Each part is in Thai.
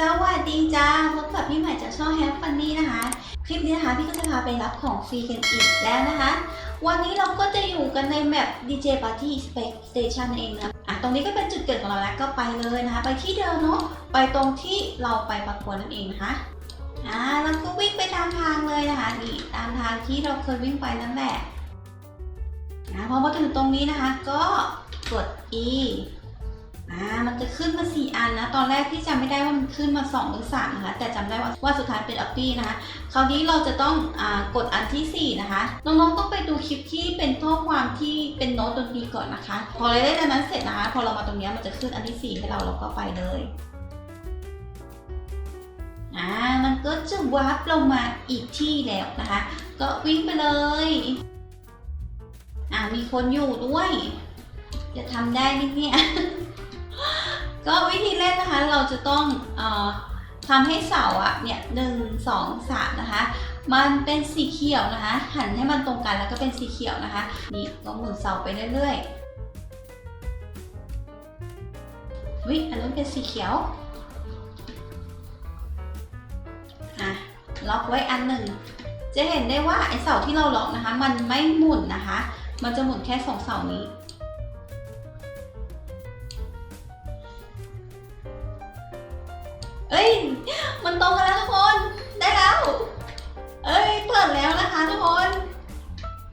สวัสดีจ้าพบกับพี่ใหม่จากช่อง Have Funny นะคะ คลิปนี้นะคะพี่ก็จะพาไปรับของฟรีกันอีกแล้วนะคะ วันนี้เราก็จะอยู่กันในแมป DJ Party Station นั่นเองนะอะตรงนี้ก็เป็นจุดเกิดของเราแล้วก็ไปเลยนะคะ ไปที่เดิมเนาะไปตรงที่เราไปประกวดนั่นเองนะคะอ่าแล้วก็วิ่งไปตามทางเลยนะคะนี่ตามทางที่เราเคยวิ่งไปนั่นแหละนะพอมาถึงตรงนี้นะคะ ก็กด E มันจะขึ้นมา4อันนะตอนแรกพี่จำไม่ได้ว่ามันขึ้นมา 2 หรือ 3 นะคะ แต่จำได้ว่าว่าสุดท้ายเป็นอัปปี้นะคะ คราวนี้เราจะต้องอกดอันที่ 4 นะคะ น้องๆต้องไปดูคลิปที่เป็นข้อความที่เป็นโน้ตดนตรีก่อนนะคะ พอเราได้อันนั้นเสร็จนะคะ พอเรามาตรงนี้มันจะขึ้นอันที่ 4 ให้เราเราก็ไปเลยอ่ามันก็จะวาร์ปลงมาอีกที่แล้วนะคะ ก็วิ่งไปเลยอ่ามีคนอยู่ด้วย จะทำได้ไหมเนี่ย ก็วิธีเล่นนะคะเราจะต้องอทำให้เสาอะเนี่ยหนึ่งสองสามนะคะ มันเป็นสีเขียวนะคะ หันให้มันตรงกันแล้วก็เป็นสีเขียวนะคะ นี่ก็หมุนเสาไปเรื่อยๆวิอันนู้นเป็นสีเขียวอะล็อกไว้อันหนึ่งจะเห็นได้ว่าไอเสาที่เราล็อกนะคะ มันไม่หมุนนะคะ มันจะหมุนแค่สองเสานี้ เอ้ย มันตรงกันแล้วทุกคน ได้แล้ว เอ้ย เปิดแล้วนะคะทุกคน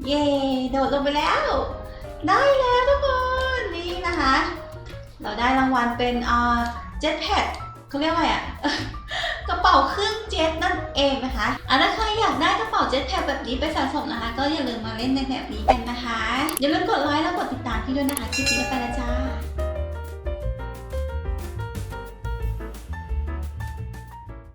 เย่โดดลงไปแล้ว ได้แล้วทุกคน นี่นะคะ เราได้รางวัลเป็นอ่าเจ็ตแพดเขาเรียกอะไรอะกระเป๋าเครื่องเจ็ตนั่นเองนะคะอะถ้าใครอยากได้กระเป๋าเจ็ตแพดแบบนี้ไปสะสมนะคะ ก็อย่าลืมมาเล่นในแบบนี้กันนะคะ อย่าลืมกดไลค์แล้วกดติดตามพี่ด้วยนะคะ คลิปนี้ไปแล้วจ้า